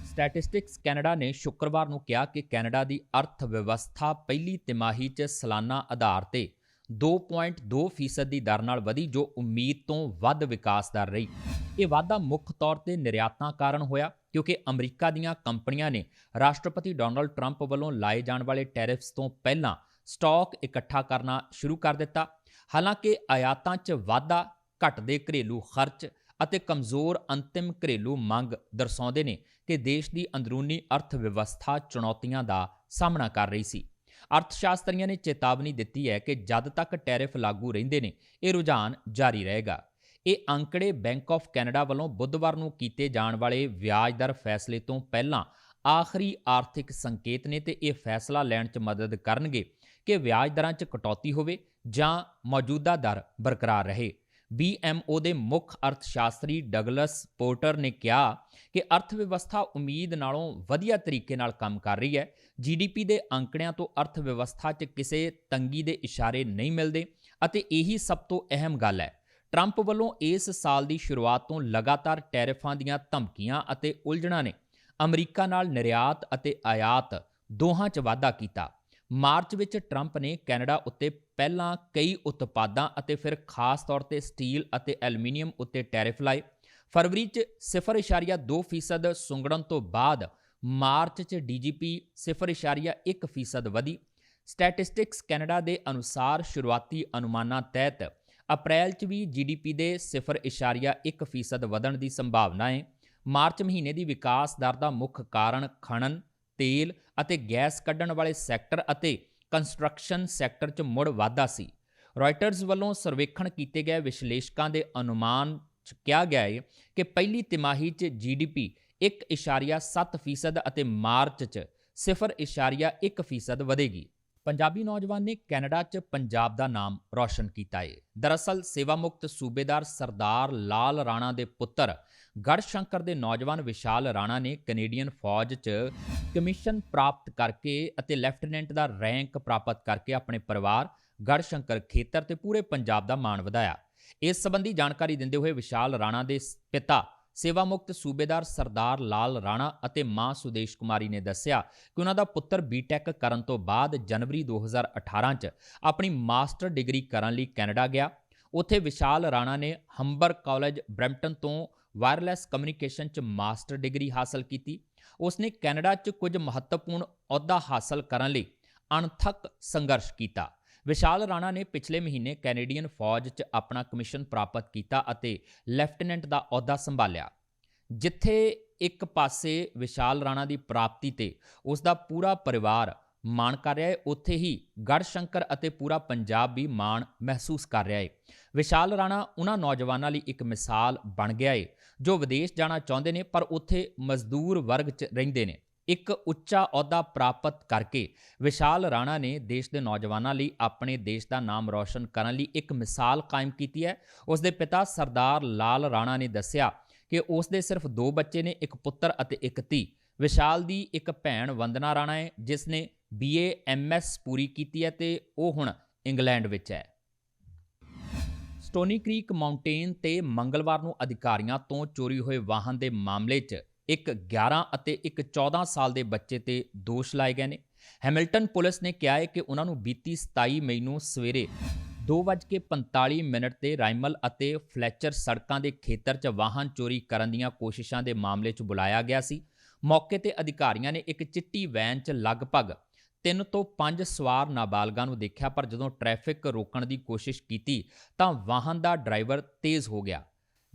ਸਟੈਟਿਸਟਿਕਸ ਕੈਨੇਡਾ ਨੇ ਸ਼ੁੱਕਰਵਾਰ ਨੂੰ ਕਿਹਾ ਕਿ ਕੈਨੇਡਾ ਦੀ ਅਰਥ ਵਿਵਸਥਾ ਪਹਿਲੀ ਤਿਮਾਹੀ 'ਚ ਸਾਲਾਨਾ ਆਧਾਰ ਤੇ 2.2% ਫੀਸਦ ਦੀ ਦਰ ਨਾਲ ਵਧੀ, ਜੋ ਉਮੀਦ ਤੋਂ ਵੱਧ ਵਿਕਾਸ ਦਰ ਰਹੀ। ਇਹ ਵਾਧਾ ਮੁੱਖ ਤੌਰ ਤੇ ਨਿਰਯਾਤਾਂ ਕਾਰਨ ਹੋਇਆ, ਕਿਉਂਕਿ ਅਮਰੀਕਾ ਦੀਆਂ ਕੰਪਨੀਆਂ ਨੇ ਰਾਸ਼ਟਰਪਤੀ ਡੋਨਲਡ ਟਰੰਪ ਵੱਲੋਂ ਲਾਏ ਜਾਣ ਵਾਲੇ ਟੈਰਿਫਸ ਤੋਂ ਪਹਿਲਾਂ ਸਟਾਕ ਇਕੱਠਾ ਕਰਨਾ ਸ਼ੁਰੂ ਕਰ ਦਿੱਤਾ। ਹਾਲਾਂਕਿ ਆਯਾਤਾਂ 'ਚ ਵਾਧਾ ਘਟਦੇ ਘਰੇਲੂ ਖਰਚ ਅਤੇ ਕਮਜ਼ੋਰ ਅੰਤਿਮ ਘਰੇਲੂ ਮੰਗ ਦਰਸਾਉਂਦੇ ਨੇ ਕਿ ਦੇਸ਼ ਦੀ ਅੰਦਰੂਨੀ ਅਰਥ ਵਿਵਸਥਾ ਚੁਣੌਤੀਆਂ ਦਾ ਸਾਹਮਣਾ ਕਰ ਰਹੀ ਸੀ। ਅਰਥਸ਼ਾਸਤਰੀਆਂ ਨੇ ਚੇਤਾਵਨੀ ਦਿੱਤੀ ਹੈ ਕਿ ਜਦ ਤੱਕ ਟੈਰਿਫ ਲਾਗੂ ਰਹਿੰਦੇ ਨੇ, ਇਹ ਰੁਝਾਨ ਜਾਰੀ ਰਹੇਗਾ। ਇਹ ਅੰਕੜੇ ਬੈਂਕ ਆਫ ਕੈਨੇਡਾ ਵੱਲੋਂ ਬੁੱਧਵਾਰ ਨੂੰ ਕੀਤੇ ਜਾਣ ਵਾਲੇ ਵਿਆਜ ਦਰ ਫੈਸਲੇ ਤੋਂ ਪਹਿਲਾਂ ਆਖਰੀ ਆਰਥਿਕ ਸੰਕੇਤ ਨੇ ਤੇ ਇਹ ਫੈਸਲਾ ਲੈਣ 'ਚ ਮਦਦ ਕਰਨਗੇ। ਕਿ ਵਿਆਜ ਦਰਾਂ 'ਚ ਕਟੌਤੀ ਹੋਵੇ ਜਾਂ ਮੌਜੂਦਾ ਦਰ ਬਰਕਰਾਰ ਰਹੇ। BMO ਦੇ ਮੁੱਖ ਅਰਥਸ਼ਾਸਤਰੀ ਡਗਲਸ ਪੋਰਟਰ ਨੇ ਕਿਹਾ ਕਿ ਅਰਥ ਵਿਵਸਥਾ ਉਮੀਦ ਨਾਲੋਂ ਵਧੀਆ ਤਰੀਕੇ ਨਾਲ ਕੰਮ ਕਰ ਰਹੀ ਹੈ। GDP ਦੇ ਅੰਕੜਿਆਂ ਤੋਂ ਅਰਥ ਵਿਵਸਥਾ 'ਚ ਕਿਸੇ ਤੰਗੀ ਦੇ ਇਸ਼ਾਰੇ ਨਹੀਂ ਮਿਲਦੇ ਅਤੇ ਇਹੀ ਸਭ ਤੋਂ ਅਹਿਮ ਗੱਲ ਹੈ। ਟਰੰਪ ਵੱਲੋਂ ਇਸ ਸਾਲ ਦੀ ਸ਼ੁਰੂਆਤ ਤੋਂ ਲਗਾਤਾਰ ਟੈਰਿਫਾਂ ਦੀਆਂ ਧਮਕੀਆਂ ਅਤੇ ਉਲਝਣਾਂ ਨੇ ਅਮਰੀਕਾ ਨਾਲ ਨਿਰਯਾਤ ਅਤੇ ਆਯਾਤ ਦੋਹਾਂ 'ਚ ਵਾਧਾ ਕੀਤਾ। ਮਾਰਚ ਵਿੱਚ ਟਰੰਪ ਨੇ ਕੈਨੇਡਾ ਉੱਤੇ ਪਹਿਲਾਂ ਕਈ ਉਤਪਾਦਾਂ ਅਤੇ ਫਿਰ ਖਾਸ ਤੌਰ ਤੇ ਸਟੀਲ ਅਤੇ ਐਲੂਮੀਨੀਅਮ ਉੱਤੇ ਟੈਰਿਫ ਲਾਏ। ਫਰਵਰੀ 'ਚ 0.2% ਸੁੰਗੜਨ ਤੋਂ ਬਾਅਦ ਮਾਰਚ 'ਚ ਡੀਜੀਪੀ 0.1% ਵਧੀ। ਸਟੈਟਿਸਟਿਕਸ ਕੈਨੇਡਾ ਦੇ ਅਨੁਸਾਰ ਸ਼ੁਰੂਆਤੀ ਅਨੁਮਾਨਾਂ ਤਹਿਤ ਅਪ੍ਰੈਲ 'ਚ ਵੀ ਜੀਡੀਪੀ ਦੇ 0.1% ਵਧਣ ਦੀ ਸੰਭਾਵਨਾ ਹੈ ਮਾਰਚ ਮਹੀਨੇ ਦੀ ਵਿਕਾਸ ਦਰ ਦਾ ਮੁੱਖ ਕਾਰਨ ਖਣਨ, ਤੇਲ ਅਤੇ ਗੈਸ ਕੱਢਣ ਵਾਲੇ ਸੈਕਟਰ ਅਤੇ ਕੰਸਟਰਕਸ਼ਨ ਸੈਕਟਰ 'ਚ ਮੁੜ ਵਾਧਾ ਸੀ। ਰਾਇਟਰਸ ਵੱਲੋਂ ਸਰਵੇਖਣ ਕੀਤੇ ਗਏ ਵਿਸ਼ਲੇਸ਼ਕਾਂ ਦੇ ਅਨੁਮਾਨ 'ਚ ਕਿਹਾ ਗਿਆ ਹੈ ਕਿ ਪਹਿਲੀ ਤਿਮਾਹੀ 'ਚ ਜੀਡੀਪੀ 1.7% ਅਤੇ ਮਾਰਚ 'ਚ 0.1% ਵਧੇਗੀ। ਪੰਜਾਬੀ ਨੌਜਵਾਨ ਨੇ ਕੈਨੇਡਾ 'ਚ ਪੰਜਾਬ ਦਾ ਨਾਮ ਰੌਸ਼ਨ ਕੀਤਾ ਏ। ਦਰਅਸਲ ਸੇਵਾ ਮੁਕਤ ਸੂਬੇਦਾਰ ਸਰਦਾਰ ਲਾਲ ਰਾਣਾ ਦੇ ਪੁੱਤਰ ਗੜਸ਼ੰਕਰ ਦੇ ਨੌਜਵਾਨ ਵਿਸ਼ਾਲ ਰਾਣਾ ਨੇ ਕੈਨੇਡੀਅਨ ਫੌਜ 'ਚ ਕਮਿਸ਼ਨ ਪ੍ਰਾਪਤ ਕਰਕੇ ਅਤੇ ਲੈਫਟੀਨੈਂਟ ਦਾ ਰੈਂਕ ਪ੍ਰਾਪਤ ਕਰਕੇ ਆਪਣੇ ਪਰਿਵਾਰ ਗੜਸ਼ੰਕਰ ਖੇਤਰ ਤੇ ਪੂਰੇ ਪੰਜਾਬ ਦਾ ਮਾਣ ਵਧਾਇਆ। ਇਸ ਸੰਬੰਧੀ ਜਾਣਕਾਰੀ ਦਿੰਦੇ ਹੋਏ ਵਿਸ਼ਾਲ ਰਾਣਾ ਦੇ ਪਿਤਾ ਸੇਵਾ ਮੁਕਤ ਸੂਬੇਦਾਰ ਸਰਦਾਰ ਲਾਲ ਰਾਣਾ ਅਤੇ ਮਾਂ ਸੁਦੇਸ਼ ਕੁਮਾਰੀ ਨੇ ਦੱਸਿਆ ਕਿ ਉਹਨਾਂ ਦਾ ਪੁੱਤਰ ਬੀਟੈਕ ਕਰਨ ਤੋਂ ਬਾਅਦ ਜਨਵਰੀ 2018 'ਚ ਆਪਣੀ ਮਾਸਟਰ ਡਿਗਰੀ ਕਰਨ ਲਈ ਕੈਨੇਡਾ ਗਿਆ। ਉੱਥੇ ਵਿਸ਼ਾਲ ਰਾਣਾ ਨੇ ਹੰਬਰ ਕਾਲਜ ਬ੍ਰੈਂਪਟਨ ਤੋਂ ਵਾਇਰਲੈਸ ਕਮਿਊਨੀਕੇਸ਼ਨ 'ਚ ਮਾਸਟਰ ਡਿਗਰੀ ਹਾਸਲ ਕੀਤੀ। ਉਸਨੇ ਕੈਨੇਡਾ 'ਚ ਕੁਝ ਮਹੱਤਵਪੂਰਨ ਅਹੁਦਾ ਹਾਸਲ ਕਰਨ ਲਈ ਅਣਥੱਕ ਸੰਘਰਸ਼ ਕੀਤਾ। ਵਿਸ਼ਾਲ ਰਾਣਾ ਨੇ ਪਿਛਲੇ ਮਹੀਨੇ ਕੈਨੇਡੀਅਨ ਫੌਜ 'ਚ ਆਪਣਾ ਕਮਿਸ਼ਨ ਪ੍ਰਾਪਤ ਕੀਤਾ ਅਤੇ ਲੈਫਟੀਨੈਂਟ ਦਾ ਅਹੁਦਾ ਸੰਭਾਲਿਆ। ਜਿੱਥੇ ਇੱਕ ਪਾਸੇ ਵਿਸ਼ਾਲ ਰਾਣਾ ਦੀ ਪ੍ਰਾਪਤੀ ਤੇ ਉਸ ਦਾ ਪੂਰਾ ਪਰਿਵਾਰ ਮਾਣ ਕਰ ਰਿਹਾ ਹੈ ਉੱਥੇ ਹੀ ਗੜਸ਼ੰਕਰ ਅਤੇ ਪੂਰਾ ਪੰਜਾਬ ਵੀ ਮਾਣ ਮਹਿਸੂਸ ਕਰ ਰਿਹਾ ਹੈ ਵਿਸ਼ਾਲ ਰਾਣਾ ਉਹਨਾਂ ਨੌਜਵਾਨਾਂ ਲਈ ਇੱਕ ਮਿਸਾਲ ਬਣ ਗਿਆ ਹੈ ਜੋ ਵਿਦੇਸ਼ ਜਾਣਾ ਚਾਹੁੰਦੇ ਨੇ, ਪਰ ਉੱਥੇ ਮਜ਼ਦੂਰ ਵਰਗ 'ਚ ਰਹਿੰਦੇ ਨੇ। ਇੱਕ ਉੱਚਾ ਅਹੁਦਾ ਪ੍ਰਾਪਤ ਕਰਕੇ ਵਿਸ਼ਾਲ ਰਾਣਾ ਨੇ ਦੇਸ਼ ਦੇ ਨੌਜਵਾਨਾਂ ਲਈ ਆਪਣੇ ਦੇਸ਼ ਦਾ ਨਾਮ ਰੌਸ਼ਨ ਕਰਨ ਲਈ ਇੱਕ ਮਿਸਾਲ ਕਾਇਮ ਕੀਤੀ ਹੈ। ਉਸ ਦੇ ਪਿਤਾ ਸਰਦਾਰ ਲਾਲ ਰਾਣਾ ਨੇ ਦੱਸਿਆ ਕਿ ਉਸ ਦੇ ਸਿਰਫ ਦੋ ਬੱਚੇ ਨੇ, ਇੱਕ ਪੁੱਤਰ ਅਤੇ ਇੱਕ ਧੀ। ਵਿਸ਼ਾਲ ਦੀ ਇੱਕ ਭੈਣ ਵੰਦਨਾ ਰਾਣਾ ਹੈ ਜਿਸ ਨੇ ਬੀਏ ਐਮਐਸ ਪੂਰੀ ਕੀਤੀ ਹੈ ਤੇ ਉਹ ਹੁਣ ਇੰਗਲੈਂਡ ਵਿੱਚ ਹੈ। ਸਟੋਨੀ ਕ੍ਰੀਕ ਮਾਊਂਟੇਨ ਤੇ ਮੰਗਲਵਾਰ ਨੂੰ ਅਧਿਕਾਰੀਆਂ ਤੋਂ ਚੋਰੀ ਹੋਏ ਵਾਹਨ ਦੇ ਮਾਮਲੇ 'ਚ ਇੱਕ 11 ਅਤੇ ਇੱਕ 14 ਸਾਲ ਦੇ ਬੱਚੇ ਤੇ ਦੋਸ਼ ਲਾਏ ਗਏ ਨੇ। ਹੈਮਿਲਟਨ ਪੁਲਿਸ ਨੇ ਕਿਹਾ ਹੈ ਕਿ ਉਹਨਾਂ ਨੂੰ ਬੀਤੀ 27 ਮਈ ਨੂੰ ਸਵੇਰੇ 2:45 ਮਿੰਟ ਤੇ ਰਾਈਮਲ ਅਤੇ ਫਲੈਚਰ ਸੜਕਾਂ ਦੇ ਖੇਤਰ 'ਚ ਵਾਹਨ ਚੋਰੀ ਕਰਨ ਦੀਆਂ ਕੋਸ਼ਿਸ਼ਾਂ ਦੇ ਮਾਮਲੇ 'ਚ ਬੁਲਾਇਆ ਗਿਆ ਸੀ। ਮੌਕੇ ਤੇ ਅਧਿਕਾਰੀਆਂ ਨੇ ਇੱਕ ਚਿੱਟੀ ਵੈਨ 'ਚ ਲਗਭਗ ਤਿੰਨ ਤੋਂ ਪੰਜ ਸਵਾਰ ਨਾਬਾਲਗਾਂ ਨੂੰ ਦੇਖਿਆ, ਪਰ ਜਦੋਂ ਟ੍ਰੈਫਿਕ ਰੋਕਣ ਦੀ ਕੋਸ਼ਿਸ਼ ਕੀਤੀ, ਤਾਂ ਵਾਹਨ ਦਾ ਡਰਾਈਵਰ ਤੇਜ਼ ਹੋ ਗਿਆ।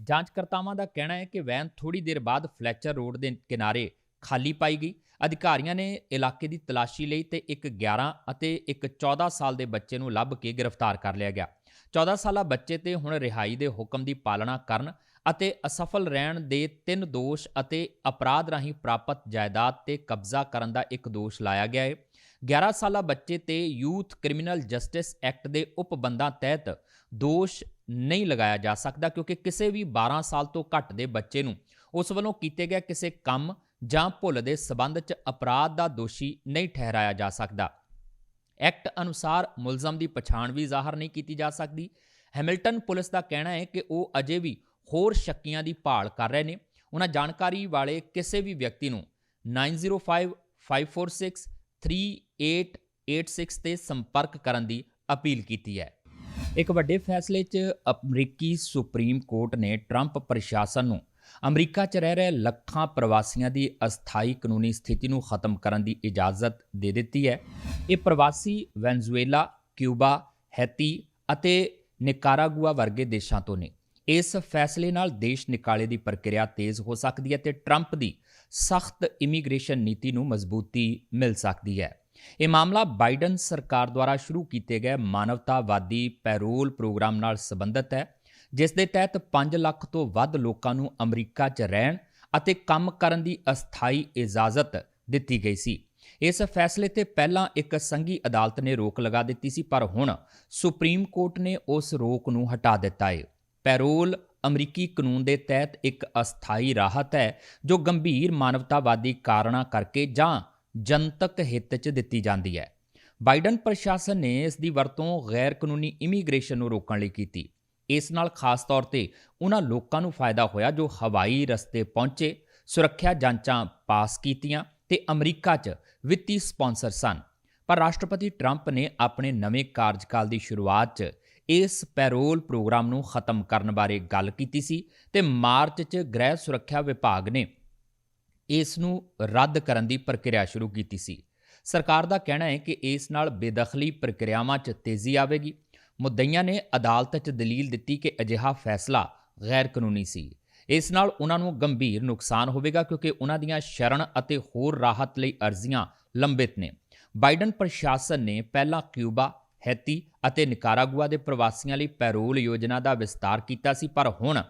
ਜਾਂਚਕਰਤਾਵਾਂ ਦਾ ਕਹਿਣਾ ਹੈ ਕਿ ਵੈਨ ਥੋੜੀ ਦੇਰ ਬਾਅਦ ਫਲੈਚਰ ਰੋਡ ਦੇ ਕਿਨਾਰੇ ਖਾਲੀ ਪਾਈ ਗਈ। ਅਧਿਕਾਰੀਆਂ ਨੇ ਇਲਾਕੇ ਦੀ ਤਲਾਸ਼ੀ ਲਈ ਤੇ ਇੱਕ 11 ਅਤੇ ਇੱਕ 14 ਸਾਲ ਦੇ ਬੱਚੇ ਨੂੰ ਲੱਭ ਕੇ ਗ੍ਰਿਫਤਾਰ ਕਰ ਲਿਆ ਗਿਆ। 14 ਸਾਲਾ ਬੱਚੇ ਤੇ ਹੁਣ ਰਿਹਾਈ ਦੇ ਹੁਕਮ ਦੀ ਪਾਲਣਾ ਕਰਨ ਅਤੇ ਅਸਫਲ ਰਹਿਣ ਦੇ ਤਿੰਨ ਦੋਸ਼ ਅਤੇ ਅਪਰਾਧ ਰਾਹੀਂ ਪ੍ਰਾਪਤ ਜਾਇਦਾਦ ਤੇ ਕਬਜ਼ਾ ਕਰਨ ਦਾ ਇੱਕ ਦੋਸ਼ ਲਾਇਆ ਗਿਆ ਹੈ। 11 ਸਾਲਾ ਬੱਚੇ ਤੇ ਯੂਥ ਕ੍ਰਿਮੀਨਲ ਜਸਟਿਸ ਐਕਟ ਦੇ ਉਪਬੰਧਾਂ ਤਹਿਤ ਦੋਸ਼ ਨਹੀਂ ਲਗਾਇਆ ਜਾ ਸਕਦਾ ਕਿਉਂਕਿ ਕਿਸੇ ਵੀ 12 ਸਾਲ ਤੋਂ ਘੱਟ ਦੇ ਬੱਚੇ ਨੂੰ ਉਸ ਵੱਲੋਂ ਕੀਤੇ ਗਏ ਕਿਸੇ ਕੰਮ ਜਾਂ ਭੁੱਲ ਦੇ ਸਬੰਧ 'ਚ ਅਪਰਾਧ ਦਾ ਦੋਸ਼ੀ ਨਹੀਂ ਠਹਿਰਾਇਆ ਜਾ ਸਕਦਾ। ਐਕਟ ਅਨੁਸਾਰ ਮੁਲਜ਼ਮ ਦੀ ਪਛਾਣ ਵੀ ਜ਼ਾਹਰ ਨਹੀਂ ਕੀਤੀ ਜਾ ਸਕਦੀ। ਹੈਮਿਲਟਨ ਪੁਲਿਸ ਦਾ ਕਹਿਣਾ ਹੈ ਕਿ ਉਹ ਅਜੇ ਵੀ ਹੋਰ ਸ਼ੱਕੀਆਂ ਦੀ ਭਾਲ ਕਰ ਰਹੇ ਨੇ। ਉਹਨਾਂ ਜਾਣਕਾਰੀ ਵਾਲੇ ਕਿਸੇ ਵੀ ਵਿਅਕਤੀ ਨੂੰ 9055463886 ਤੇ ਸੰਪਰਕ ਕਰਨ ਦੀ ਅਪੀਲ ਕੀਤੀ ਹੈ। ਇੱਕ ਵੱਡੇ ਫੈਸਲੇ 'ਚ ਅਮਰੀਕੀ ਸੁਪਰੀਮ ਕੋਰਟ ਨੇ ਟਰੰਪ ਪ੍ਰਸ਼ਾਸਨ ਨੂੰ ਅਮਰੀਕਾ 'ਚ ਰਹਿ ਰਹੇ ਲੱਖਾਂ ਪ੍ਰਵਾਸੀਆਂ ਦੀ ਅਸਥਾਈ ਕਾਨੂੰਨੀ ਸਥਿਤੀ ਨੂੰ ਖਤਮ ਕਰਨ ਦੀ ਇਜਾਜ਼ਤ ਦੇ ਦਿੱਤੀ ਹੈ। ਇਹ ਪ੍ਰਵਾਸੀ ਵੈਨਜ਼ੂਏਲਾ, ਕਿਊਬਾ, ਹੈਤੀ ਅਤੇ ਨਿਕਾਰਾਗੁਆ ਵਰਗੇ ਦੇਸ਼ਾਂ ਤੋਂ ਨੇ। ਇਸ ਫੈਸਲੇ ਨਾਲ ਦੇਸ਼ ਨਿਕਾਲੇ ਦੀ ਪ੍ਰਕਿਰਿਆ ਤੇਜ਼ ਹੋ ਸਕਦੀ ਹੈ ਤੇ ਟਰੰਪ ਦੀ ਸਖਤ ਇਮੀਗ੍ਰੇਸ਼ਨ ਨੀਤੀ ਨੂੰ ਮਜ਼ਬੂਤੀ ਮਿਲ ਸਕਦੀ ਹੈ। ਇਹ ਮਾਮਲਾ ਬਾਈਡਨ ਸਰਕਾਰ ਦੁਆਰਾ ਸ਼ੁਰੂ ਕੀਤੇ ਗਏ ਮਾਨਵਤਾਵਾਦੀ ਪੈਰੋਲ ਪ੍ਰੋਗਰਾਮ ਨਾਲ ਸੰਬੰਧਿਤ ਹੈ, ਜਿਸ ਦੇ ਤਹਿਤ 5 ਲੱਖ ਤੋਂ ਵੱਧ ਲੋਕਾਂ ਨੂੰ ਅਮਰੀਕਾ 'ਚ ਰਹਿਣ ਅਤੇ ਕੰਮ ਕਰਨ ਦੀ ਅਸਥਾਈ ਇਜਾਜ਼ਤ ਦਿੱਤੀ ਗਈ ਸੀ। ਇਸ ਫੈਸਲੇ ਤੇ ਪਹਿਲਾਂ ਇੱਕ ਸੰਘੀ ਅਦਾਲਤ ਨੇ ਰੋਕ ਲਗਾ ਦਿੱਤੀ ਸੀ, ਪਰ ਹੁਣ ਸੁਪਰੀਮ ਕੋਰਟ ਨੇ ਉਸ ਰੋਕ ਨੂੰ ਹਟਾ ਦਿੱਤਾ ਹੈ ਪੈਰੋਲ ਅਮਰੀਕੀ ਕਾਨੂੰਨ ਦੇ ਤਹਿਤ ਇੱਕ ਅਸਥਾਈ ਰਾਹਤ ਹੈ, ਜੋ ਗੰਭੀਰ ਮਾਨਵਤਾਵਾਦੀ ਕਾਰਨਾਂ ਕਰਕੇ ਜਾਂ ਜਨਤਕ ਹਿੱਤ 'ਚ ਦਿੱਤੀ ਜਾਂਦੀ ਹੈ। ਬਾਈਡਨ ਪ੍ਰਸ਼ਾਸਨ ਨੇ ਇਸ ਦੀ ਵਰਤੋਂ ਗੈਰ ਕਾਨੂੰਨੀ ਇਮੀਗ੍ਰੇਸ਼ਨ ਨੂੰ ਰੋਕਣ ਲਈ ਕੀਤੀ। ਇਸ ਨਾਲ ਖਾਸ ਤੌਰ ਤੇ ਉਹਨਾਂ ਲੋਕਾਂ ਨੂੰ ਫਾਇਦਾ ਹੋਇਆ ਜੋ ਹਵਾਈ ਰਸਤੇ ਪਹੁੰਚੇ, ਸੁਰੱਖਿਆ ਜਾਂਚਾਂ ਪਾਸ ਕੀਤੀਆਂ ਤੇ ਅਮਰੀਕਾ 'ਚ ਵਿੱਤੀ ਸਪਾਂਸਰ ਸਨ। ਪਰ ਰਾਸ਼ਟਰਪਤੀ ਟਰੰਪ ਨੇ ਆਪਣੇ ਨਵੇਂ ਕਾਰਜਕਾਲ ਦੀ ਸ਼ੁਰੂਆਤ 'ਚ ਇਸ ਪੈਰੋਲ ਪ੍ਰੋਗਰਾਮ ਨੂੰ ਖਤਮ ਕਰਨ ਬਾਰੇ ਗੱਲ ਕੀਤੀ ਸੀ ਤੇ ਮਾਰਚ 'ਚ ਗ੍ਰਹਿ ਸੁਰੱਖਿਆ ਵਿਭਾਗ ਨੇ ਇਸ ਨੂੰ ਰੱਦ ਕਰਨ ਦੀ ਪ੍ਰਕਿਰਿਆ ਸ਼ੁਰੂ ਕੀਤੀ ਸੀ। ਸਰਕਾਰ ਦਾ ਕਹਿਣਾ ਹੈ ਕਿ ਇਸ ਨਾਲ ਬੇਦਖਲੀ ਪ੍ਰਕਿਰਿਆਵਾਂ 'ਚ ਤੇਜ਼ੀ ਆਵੇਗੀ। ਮੁੱਦਈਆਂ ਨੇ ਅਦਾਲਤ 'ਚ ਦਲੀਲ ਦਿੱਤੀ ਕਿ ਅਜਿਹਾ ਫੈਸਲਾ ਗੈਰ ਕਾਨੂੰਨੀ ਸੀ। ਇਸ ਨਾਲ ਉਹਨਾਂ ਨੂੰ ਗੰਭੀਰ ਨੁਕਸਾਨ ਹੋਵੇਗਾ ਕਿਉਂਕਿ ਉਹਨਾਂ ਦੀਆਂ ਸ਼ਰਣ ਅਤੇ ਹੋਰ ਰਾਹਤ ਲਈ ਅਰਜ਼ੀਆਂ ਲੰਬਿਤ ਨੇ। ਬਾਈਡਨ ਪ੍ਰਸ਼ਾਸਨ ਨੇ ਪਹਿਲਾਂ ਕਿਊਬਾ ਹੈਤੀ ਅਤੇ ਨਿਕਾਰਾਗੁਆ ਦੇ ਪ੍ਰਵਾਸੀਆਂ ਲਈ ਪੈਰੋਲ ਯੋਜਨਾ ਦਾ ਵਿਸਤਾਰ ਕੀਤਾ ਸੀ, ਪਰ ਹੁਣ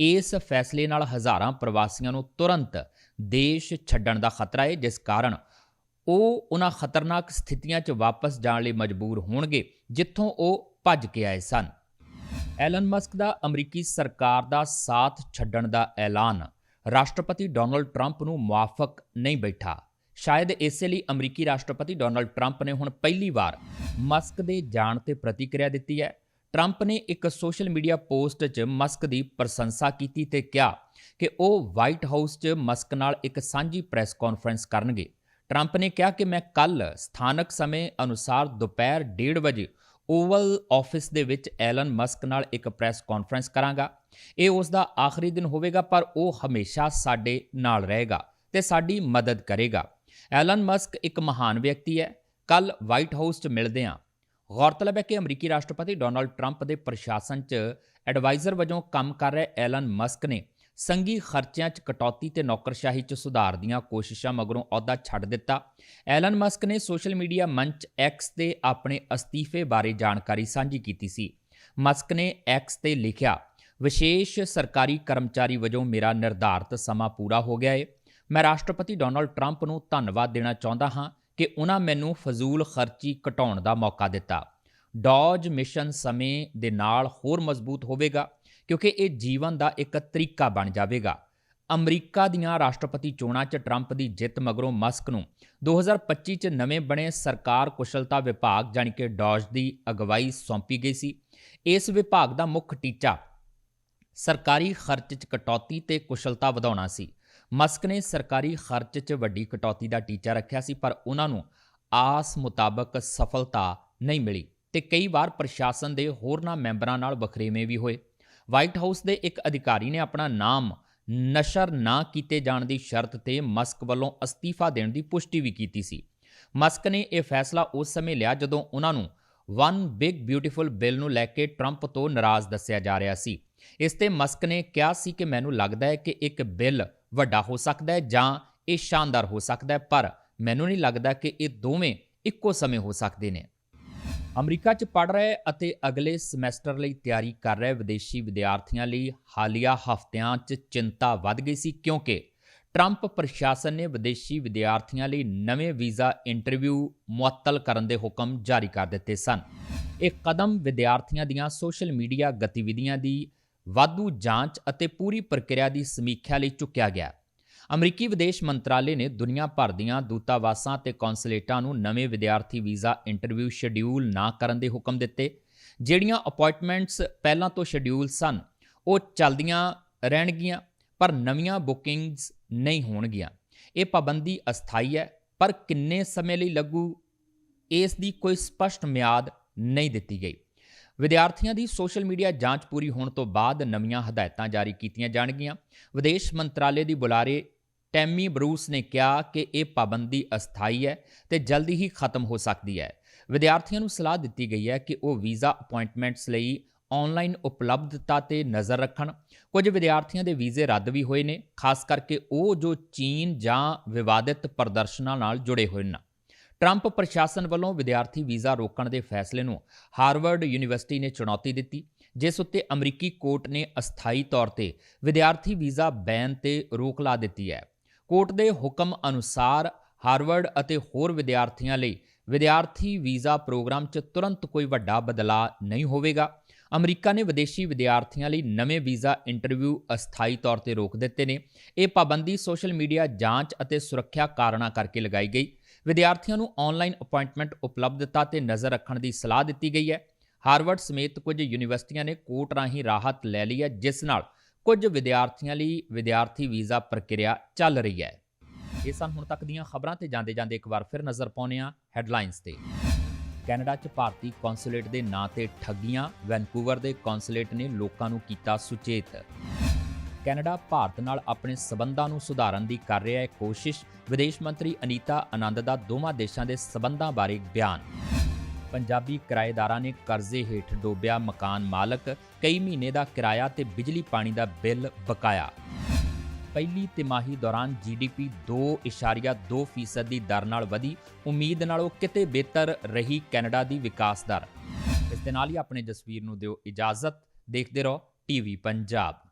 ਇਸ ਫੈਸਲੇ ਨਾਲ ਹਜ਼ਾਰਾਂ ਪ੍ਰਵਾਸੀਆਂ ਨੂੰ ਤੁਰੰਤ ਦੇਸ਼ ਛੱਡਣ ਦਾ ਖਤਰਾ ਹੈ ਜਿਸ ਕਾਰਨ ਉਹ ਉਹਨਾਂ ਖਤਰਨਾਕ ਸਥਿਤੀਆਂ 'ਚ ਵਾਪਸ ਜਾਣ ਲਈ ਮਜਬੂਰ ਹੋਣਗੇ, ਜਿੱਥੋਂ ਉਹ ਭੱਜ ਕੇ ਆਏ ਸਨ। ਐਲਨ ਮਸਕ ਦਾ ਅਮਰੀਕੀ ਸਰਕਾਰ ਦਾ ਸਾਥ ਛੱਡਣ ਦਾ ਐਲਾਨ। ਰਾਸ਼ਟਰਪਤੀ ਡੋਨਲਡ ਟਰੰਪ ਨੂੰ ਮੁਆਫਕ ਨਹੀਂ ਬੈਠਾ। ਸ਼ਾਇਦ ਇਸੇ ਲਈ ਅਮਰੀਕੀ ਰਾਸ਼ਟਰਪਤੀ ਡੋਨਲਡ ਟਰੰਪ ਨੇ ਹੁਣ ਪਹਿਲੀ ਵਾਰ ਮਸਕ ਦੇ ਜਾਣ ਤੇ ਪ੍ਰਤੀਕਿਰਿਆ ਦਿੱਤੀ ਹੈ। ਟਰੰਪ ਨੇ ਇੱਕ ਸੋਸ਼ਲ ਮੀਡੀਆ ਪੋਸਟ 'ਚ ਮਸਕ ਦੀ ਪ੍ਰਸ਼ੰਸਾ ਕੀਤੀ ਤੇ ਕਿਹਾ ਕਿ ਉਹ ਵਾਈਟ ਹਾਊਸ 'ਚ ਮਸਕ ਨਾਲ ਇੱਕ ਸਾਂਝੀ ਪ੍ਰੈਸ ਕਾਨਫਰੰਸ ਕਰਨਗੇ। ਟਰੰਪ ਨੇ ਕਿਹਾ ਕਿ ਮੈਂ ਕੱਲ ਸਥਾਨਕ ਸਮੇਂ ਅਨੁਸਾਰ ਦੁਪਹਿਰ 1:30 ਵਜੇ ਓਵਲ ਆਫਿਸ ਦੇ ਵਿੱਚ ਐਲਨ ਮਸਕ ਨਾਲ ਇੱਕ ਪ੍ਰੈਸ ਕਾਨਫਰੰਸ ਕਰਾਂਗਾ। ਇਹ ਉਸ ਦਾ ਆਖਰੀ ਦਿਨ ਹੋਵੇਗਾ, ਪਰ ਉਹ ਹਮੇਸ਼ਾ ਸਾਡੇ ਨਾਲ ਰਹੇਗਾ ਤੇ ਸਾਡੀ ਮਦਦ ਕਰੇਗਾ। ਐਲਨ ਮਸਕ ਇੱਕ ਮਹਾਨ ਵਿਅਕਤੀ ਹੈ। ਕੱਲ ਵਾਈਟ ਹਾਊਸ 'ਚ ਮਿਲਦੇ ਹਾਂ। ਗੌਰਤਲਬ ਹੈ ਕਿ ਅਮਰੀਕੀ ਰਾਸ਼ਟਰਪਤੀ ਡੋਨਾਲਡ ਟਰੰਪ ਦੇ ਪ੍ਰਸ਼ਾਸਨ 'ਚ ਐਡਵਾਈਜ਼ਰ ਵਜੋਂ ਕੰਮ ਕਰ ਰਹੇ ਐਲਨ ਮਸਕ ਨੇ। ਸੰਗੀ ਖਰਚਿਆਂ 'ਚ ਕਟੌਤੀ ਤੇ ਨੌਕਰਸ਼ਾਹੀ 'ਚ ਸੁਧਾਰ ਦੀਆਂ ਕੋਸ਼ਿਸ਼ਾਂ ਮਗਰੋਂ ਅਹੁਦਾ ਛੱਡ ਦਿੱਤਾ। ਐਲਨ ਮਸਕ ਨੇ ਸੋਸ਼ਲ ਮੀਡੀਆ ਮੰਚ ਐਕਸ ਤੇ ਆਪਣੇ ਅਸਤੀਫੇ ਬਾਰੇ ਜਾਣਕਾਰੀ ਸਾਂਝੀ ਕੀਤੀ ਸੀ। ਮਸਕ ਨੇ ਐਕਸ ਤੇ ਲਿਖਿਆ, ਵਿਸ਼ੇਸ਼ ਸਰਕਾਰੀ ਕਰਮਚਾਰੀ ਵਜੋਂ ਮੇਰਾ ਨਿਰਧਾਰਤ ਸਮਾਂ ਪੂਰਾ ਹੋ ਗਿਆ ਹੈ ਮੈਂ ਰਾਸ਼ਟਰਪਤੀ ਡੋਨਾਲਡ ਟਰੰਪ ਨੂੰ ਧੰਨਵਾਦ ਦੇਣਾ ਚਾਹੁੰਦਾ ਹਾਂ ਕਿ ਉਹਨਾਂ ਮੈਨੂੰ ਫਜ਼ੂਲ ਖਰਚੀ ਘਟਾਉਣ ਦਾ ਮੌਕਾ ਦਿੱਤਾ। ਡੌਜ ਮਿਸ਼ਨ ਸਮੇਂ ਦੇ ਨਾਲ ਹੋਰ ਮਜ਼ਬੂਤ ਹੋਵੇਗਾ, ਕਿਉਂਕਿ ਇਹ ਜੀਵਨ ਦਾ ਇੱਕ ਤਰੀਕਾ ਬਣ ਜਾਵੇਗਾ। ਅਮਰੀਕਾ ਦੀਆਂ ਰਾਸ਼ਟਰਪਤੀ ਚੋਣਾਂ 'ਚ ਟਰੰਪ ਦੀ ਜਿੱਤ ਮਗਰੋਂ ਮਸਕ ਨੂੰ 2025 'ਚ ਨਵੇਂ ਬਣੇ ਸਰਕਾਰ ਕੁਸ਼ਲਤਾ ਵਿਭਾਗ ਜਾਣੀ ਕਿ ਡੌਜ ਦੀ ਅਗਵਾਈ ਸੌਂਪੀ ਗਈ ਸੀ। ਇਸ ਵਿਭਾਗ ਦਾ ਮੁੱਖ ਟੀਚਾ ਸਰਕਾਰੀ ਖਰਚ 'ਚ ਕਟੌਤੀ ਤੇ ਕੁਸ਼ਲਤਾ ਵਧਾਉਣਾ ਸੀ। ਮਸਕ ਨੇ ਸਰਕਾਰੀ ਖਰਚ 'ਚ ਵੱਡੀ ਕਟੌਤੀ ਦਾ ਟੀਚਾ ਰੱਖਿਆ ਸੀ, ਪਰ ਉਹਨਾਂ ਨੂੰ ਆਸ ਮੁਤਾਬਕ ਸਫਲਤਾ ਨਹੀਂ ਮਿਲੀ ਤੇ ਕਈ ਵਾਰ ਪ੍ਰਸ਼ਾਸਨ ਦੇ ਹੋਰਨਾਂ ਮੈਂਬਰਾਂ ਨਾਲ ਵਖਰੇਵੇਂ ਵੀ ਹੋਏ। ਵਾਈਟ ਹਾਊਸ ਦੇ ਇੱਕ ਅਧਿਕਾਰੀ ਨੇ ਆਪਣਾ ਨਾਮ ਨਸ਼ਰ ਨਾ ਕੀਤੇ ਜਾਣ ਦੀ ਸ਼ਰਤ ਤੇ ਮਸਕ ਵੱਲੋਂ ਅਸਤੀਫਾ ਦੇਣ ਦੀ ਪੁਸ਼ਟੀ ਵੀ ਕੀਤੀ ਸੀ। ਮਸਕ ਨੇ ਇਹ ਫੈਸਲਾ ਉਸ ਸਮੇਂ ਲਿਆ ਜਦੋਂ ਉਹਨਾਂ ਨੂੰ ਵਨ ਬਿਗ ਬਿਊਟੀਫੁਲ ਬਿੱਲ ਨੂੰ ਲੈ ਕੇ ਟਰੰਪ ਤੋਂ ਨਾਰਾਜ਼ ਦੱਸਿਆ ਜਾ ਰਿਹਾ ਸੀ। ਇਸ ਤੇ ਮਸਕ ਨੇ ਕਿਹਾ ਸੀ ਕਿ ਮੈਨੂੰ ਲੱਗਦਾ ਹੈ ਕਿ ਇੱਕ ਬਿੱਲ ਵੱਡਾ ਹੋ ਸਕਦਾ ਹੈ ਜਾਂ ਇਹ ਸ਼ਾਨਦਾਰ ਹੋ ਸਕਦਾ ਹੈ, ਪਰ ਮੈਨੂੰ ਨਹੀਂ ਲੱਗਦਾ ਕਿ ਇਹ ਦੋਵੇਂ ਇੱਕੋ ਸਮੇਂ ਹੋ ਸਕਦੇ ਨੇ। ਅਮਰੀਕਾ 'ਚ ਪੜ ਰਹੇ ਅਤੇ ਅਗਲੇ ਸਮੈਸਟਰ ਲਈ ਤਿਆਰੀ ਕਰ ਰਹੇ ਵਿਦੇਸ਼ੀ ਵਿਦਿਆਰਥੀਆਂ ਲਈ ਹਾਲੀਆ ਹਫ਼ਤਿਆਂ 'ਚ ਚਿੰਤਾ ਵੱਧ ਗਈ ਸੀ ਕਿਉਂਕਿ ਟਰੰਪ ਪ੍ਰਸ਼ਾਸਨ ਨੇ ਵਿਦੇਸ਼ੀ ਵਿਦਿਆਰਥੀਆਂ ਲਈ ਨਵੇਂ ਵੀਜ਼ਾ ਇੰਟਰਵਿਊ ਮੁਅੱਤਲ ਕਰਨ ਦੇ ਹੁਕਮ ਜਾਰੀ ਕਰ ਦਿੱਤੇ ਸਨ। ਇਹ ਕਦਮ ਵਿਦਿਆਰਥੀਆਂ ਦੀਆਂ ਸੋਸ਼ਲ ਮੀਡੀਆ ਗਤੀਵਿਧੀਆਂ ਦੀ ਵਾਧੂ ਜਾਂਚ ਅਤੇ ਪੂਰੀ ਪ੍ਰਕਿਰਿਆ ਦੀ ਸਮੀਖਿਆ ਲਈ ਚੁੱਕਿਆ ਗਿਆ। ਅਮਰੀਕੀ ਵਿਦੇਸ਼ ਮੰਤਰਾਲੇ ਨੇ ਦੁਨੀਆ ਭਰ ਦੀਆਂ ਦੂਤਾਵਾਸਾਂ ਤੇ ਕੌਂਸੂਲੇਟਾਂ ਨੂੰ ਨਵੇਂ ਵਿਦਿਆਰਥੀ ਵੀਜ਼ਾ ਇੰਟਰਵਿਊ ਸ਼ਡਿਊਲ ਨਾ ਕਰਨ ਦੇ ਹੁਕਮ ਦਿੱਤੇ। ਜਿਹੜੀਆਂ ਅਪਾਇੰਟਮੈਂਟਸ ਪਹਿਲਾਂ ਤੋਂ ਸ਼ਡਿਊਲ ਸਨ, ਉਹ ਚੱਲਦੀਆਂ ਰਹਿਣਗੀਆਂ, ਪਰ ਨਵੀਆਂ ਬੁਕਿੰਗਸ ਨਹੀਂ ਹੋਣਗੀਆਂ। ਇਹ ਪਾਬੰਦੀ ਅਸਥਾਈ ਹੈ, ਪਰ ਕਿੰਨੇ ਸਮੇਂ ਲਈ ਲੱਗੂ, ਇਸ ਦੀ ਕੋਈ ਸਪਸ਼ਟ ਮਿਆਦ ਨਹੀਂ ਦਿੱਤੀ ਗਈ। ਵਿਦਿਆਰਥੀਆਂ ਦੀ ਸੋਸ਼ਲ ਮੀਡੀਆ ਜਾਂਚ ਪੂਰੀ ਹੋਣ ਤੋਂ ਬਾਅਦ ਨਵੀਆਂ ਹਦਾਇਤਾਂ ਜਾਰੀ ਕੀਤੀਆਂ ਜਾਣਗੀਆਂ। ਵਿਦੇਸ਼ ਮੰਤਰਾਲੇ ਦੀ ਬੁਲਾਰੇ ਟੈਮੀ ਬਰੂਸ ਨੇ ਕਿਹਾ ਕਿ ਇਹ ਪਾਬੰਦੀ ਅਸਥਾਈ ਹੈ ਤੇ ਜਲਦੀ ਹੀ ਖਤਮ ਹੋ ਸਕਦੀ ਹੈ। ਵਿਦਿਆਰਥੀਆਂ ਨੂੰ ਸਲਾਹ ਦਿੱਤੀ ਗਈ ਹੈ ਕਿ ਉਹ ਵੀਜ਼ਾ ਅਪਾਇੰਟਮੈਂਟਸ ਲਈ ਆਨਲਾਈਨ ਉਪਲਬਧਤਾ ਤੇ ਨਜ਼ਰ ਰੱਖਣ। ਕੁਝ ਵਿਦਿਆਰਥੀਆਂ ਦੇ ਵੀਜ਼ੇ ਰੱਦ ਵੀ ਹੋਏ ਨੇ, ਖਾਸ ਕਰਕੇ ਉਹ ਜੋ ਚੀਨ ਜਾਂ ਵਿਵਾਦਿਤ ਪ੍ਰਦਰਸ਼ਨਾਂ ਨਾਲ ਜੁੜੇ ਹੋਏ ਨੇ। ਟਰੰਪ ਪ੍ਰਸ਼ਾਸਨ ਵੱਲੋਂ ਵਿਦਿਆਰਥੀ ਵੀਜ਼ਾ ਰੋਕਣ ਦੇ ਫੈਸਲੇ ਨੂੰ ਹਾਰਵਰਡ ਯੂਨੀਵਰਸਿਟੀ ਨੇ ਚੁਣੌਤੀ ਦਿੱਤੀ, ਜਿਸ ਉੱਤੇ ਅਮਰੀਕੀ ਕੋਰਟ ਨੇ ਅਸਥਾਈ ਤੌਰ ਤੇ ਵਿਦਿਆਰਥੀ ਵੀਜ਼ਾ ਬੈਨ ਤੇ ਰੋਕ ਲਾ ਦਿੱਤੀ ਹੈ। ਕੋਰਟ ਦੇ ਹੁਕਮ ਅਨੁਸਾਰ ਹਾਰਵਰਡ ਅਤੇ ਹੋਰ ਵਿਦਿਆਰਥੀਆਂ ਲਈ ਵਿਦਿਆਰਥੀ ਵੀਜ਼ਾ ਪ੍ਰੋਗਰਾਮ 'ਚ ਤੁਰੰਤ ਕੋਈ ਵੱਡਾ ਬਦਲਾਅ ਨਹੀਂ ਹੋਵੇਗਾ। ਅਮਰੀਕਾ ਨੇ ਵਿਦੇਸ਼ੀ ਵਿਦਿਆਰਥੀਆਂ ਲਈ ਨਵੇਂ ਵੀਜ਼ਾ ਇੰਟਰਵਿਊ ਅਸਥਾਈ ਤੌਰ ਤੇ ਰੋਕ ਦਿੱਤੇ ਨੇ। ਇਹ ਪਾਬੰਦੀ ਸੋਸ਼ਲ ਮੀਡੀਆ ਜਾਂਚ ਅਤੇ ਸੁਰੱਖਿਆ ਕਾਰਨਾਂ ਕਰਕੇ ਲਗਾਈ ਗਈ। ਵਿਦਿਆਰਥੀਆਂ ਨੂੰ ਆਨਲਾਈਨ ਅਪਾਇੰਟਮੈਂਟ ਉਪਲਬਧਤਾ ਤੇ ਨਜ਼ਰ ਰੱਖਣ ਦੀ ਸਲਾਹ ਦਿੱਤੀ ਗਈ ਹੈ। ਹਾਰਵਰਡ ਸਮੇਤ ਕੁਝ ਯੂਨੀਵਰਸਿਟੀਆਂ ਨੇ ਕੋਰਟ ਰਾਹੀਂ ਰਾਹਤ ਲੈ ਲਈ ਹੈ, ਜਿਸ ਨਾਲ ਕੁਝ ਵਿਦਿਆਰਥੀਆਂ ਲਈ ਵਿਦਿਆਰਥੀ ਵੀਜ਼ਾ ਪ੍ਰਕਿਰਿਆ ਚੱਲ ਰਹੀ ਹੈ। ਇਹ ਸਨ ਹੁਣ ਤੱਕ ਦੀਆਂ ਖਬਰਾਂ ਤੇ ਜਾਂਦੇ ਜਾਂਦੇ ਇੱਕ ਵਾਰ ਫਿਰ ਨਜ਼ਰ ਪਾਉਂਦੇ ਹਾਂ ਹੈਡਲਾਈਨਸ ਤੇ। ਕੈਨੇਡਾ 'ਚ ਭਾਰਤੀ ਕੌਂਸੂਲੇਟ ਦੇ ਨਾਂ ਤੇ ਠੱਗੀਆਂ, ਵੈਨਕੂਵਰ ਦੇ ਕੌਂਸੂਲੇਟ ਨੇ ਲੋਕਾਂ ਨੂੰ ਕੀਤਾ ਸੁਚੇਤ। ਕੈਨੇਡਾ ਭਾਰਤ ਨਾਲ ਆਪਣੇ ਸਬੰਧਾਂ ਨੂੰ ਸੁਧਾਰਨ ਦੀ ਕਰ ਰਿਹਾ ਹੈ ਕੋਸ਼ਿਸ਼, ਵਿਦੇਸ਼ ਮੰਤਰੀ ਅਨੀਤਾ ਆਨੰਦ ਦਾ ਦੋਵਾਂ ਦੇਸ਼ਾਂ ਦੇ ਸਬੰਧਾਂ ਬਾਰੇ ਬਿਆਨ। ਪੰਜਾਬੀ ਕਿਰਾਏਦਾਰਾਂ ਨੇ ਕਰਜ਼ੇ ਹੇਠ ਡੋਬਿਆ ਮਕਾਨ ਮਾਲਕ, ਕਈ ਮਹੀਨੇ ਦਾ ਕਿਰਾਇਆ ਤੇ ਬਿਜਲੀ ਪਾਣੀ ਦਾ ਬਿੱਲ ਬਕਾਇਆ। ਪਹਿਲੀ ਤਿਮਾਹੀ ਦੌਰਾਨ ਜੀਡੀਪੀ 2.2% ਦੀ ਦਰ ਨਾਲ ਵਧੀ, ਉਮੀਦ ਨਾਲੋਂ ਕਿਤੇ ਬਿਹਤਰ ਰਹੀ ਕੈਨੇਡਾ ਦੀ ਵਿਕਾਸ ਦਰ। ਇਸ ਦੇ ਨਾਲ ਹੀ ਆਪਣੇ ਜਸਵੀਰ ਨੂੰ ਦਿਓ ਇਜਾਜ਼ਤ, ਦੇਖਦੇ ਰਹੋ ਟੀਵੀ ਪੰਜਾਬ।